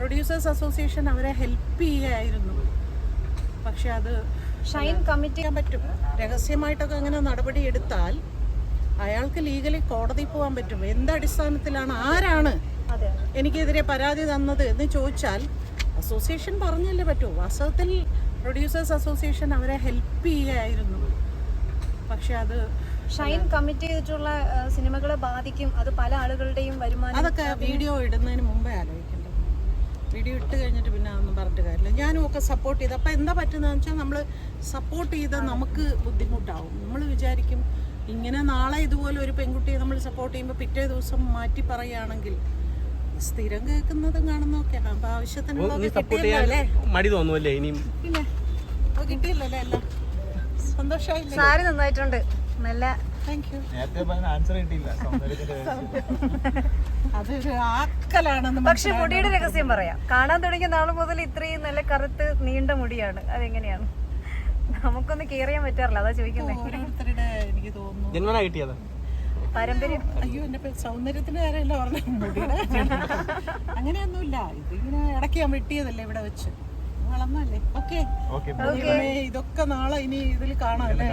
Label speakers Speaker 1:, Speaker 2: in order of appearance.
Speaker 1: Producers association അവരെ help ചെയ്യായിരുന്നു. പക്ഷെ അത്
Speaker 2: ഷൈൻ കമ്മിറ്റി
Speaker 1: ചെയ്യാൻ പറ്റും. രഹസ്യമായിട്ടൊക്കെ അങ്ങനെ നടപടി എടുത്താൽ അയാൾക്ക് ലീഗലി കോടതി പോകാൻ പറ്റും. എന്തടിസ്ഥാനത്തിലാണ്? ആരാണ് എനിക്കെതിരെ പരാതി തന്നത് എന്ന് ചോദിച്ചാൽ അസോസിയേഷൻ പറഞ്ഞല്ലേ പറ്റൂ. വാസ്തവത്തിൽ പ്രൊഡ്യൂസേഴ്സ് അസോസിയേഷൻ അവരെ ഹെൽപ്പ് ചെയ്യായിരുന്നു. പക്ഷെ അത്
Speaker 2: ഷൈൻ കമ്മിറ്റ് ചെയ്തിട്ടുള്ള സിനിമകളെ ബാധിക്കും. അത് പല ആളുകളുടെയും വരുമാനം
Speaker 1: അതൊക്കെ വീഡിയോ ഇടുന്നതിന് മുമ്പേ ആലോചിക്കേണ്ടത് വീഡിയോ ഇട്ട് കഴിഞ്ഞിട്ട് പിന്നെ അതൊന്നും പറഞ്ഞിട്ട് കാര്യമില്ല. ഞാനും ഒക്കെ സപ്പോർട്ട് ചെയ്ത്. അപ്പം എന്താ പറ്റുന്നതെന്ന് വെച്ചാൽ നമ്മൾ സപ്പോർട്ട് ചെയ്ത് നമുക്ക് ബുദ്ധിമുട്ടാവും. നമ്മൾ വിചാരിക്കും ഇങ്ങനെ നാളെ ഇതുപോലെ ഒരു പെൺകുട്ടിയെ നമ്മൾ സപ്പോർട്ട് ചെയ്യുമ്പോൾ പിറ്റേ ദിവസം മാറ്റി പറയുകയാണെങ്കിൽ സ്ഥിരം കേൾക്കുന്നതും കാണുന്നതൊക്കെ അപ്പം ആവശ്യത്തിനുള്ളതൊക്കെ
Speaker 3: മടി തോന്നുമല്ലേ ഇനിയും?
Speaker 1: ഇല്ല എല്ലാം. സന്തോഷമായില്ലേ?
Speaker 2: സാരി നന്നായിട്ടുണ്ട്. നല്ല പക്ഷെ മുടിയുടെ രഹസ്യം പറയാം. കാണാൻ തുടങ്ങിയ നാൾ മുതൽ ഇത്രയും നല്ല കറുത്ത് നീണ്ട മുടിയാണ്. അതെങ്ങനെയാണ്? നമുക്കൊന്ന് കെയർ ചെയ്യാൻ പറ്റാറില്ല. അതാ ചോദിക്കുന്നത്
Speaker 1: ഓരോരുത്തരുടെ എനിക്ക് തോന്നുന്നു.
Speaker 3: ജന്മന കിട്ടിയതാ?
Speaker 2: പാരമ്പര്യം.
Speaker 1: അയ്യോ എന്റെ സൗന്ദര്യത്തിന്റെ കാര്യമല്ല പറഞ്ഞ മുടിയുടെ അങ്ങനെയൊന്നുമില്ല. ഇതിങ്ങനെ ഇടയ്ക്ക് ഞാൻ വെട്ടിയതല്ലേ ഇവിടെ വെച്ച്. വളർന്നല്ലേ ഓക്കെ
Speaker 4: ഓക്കെ
Speaker 1: ഇതൊക്കെ നാളെ ഇനി ഇതിൽ കാണാം അല്ലേ?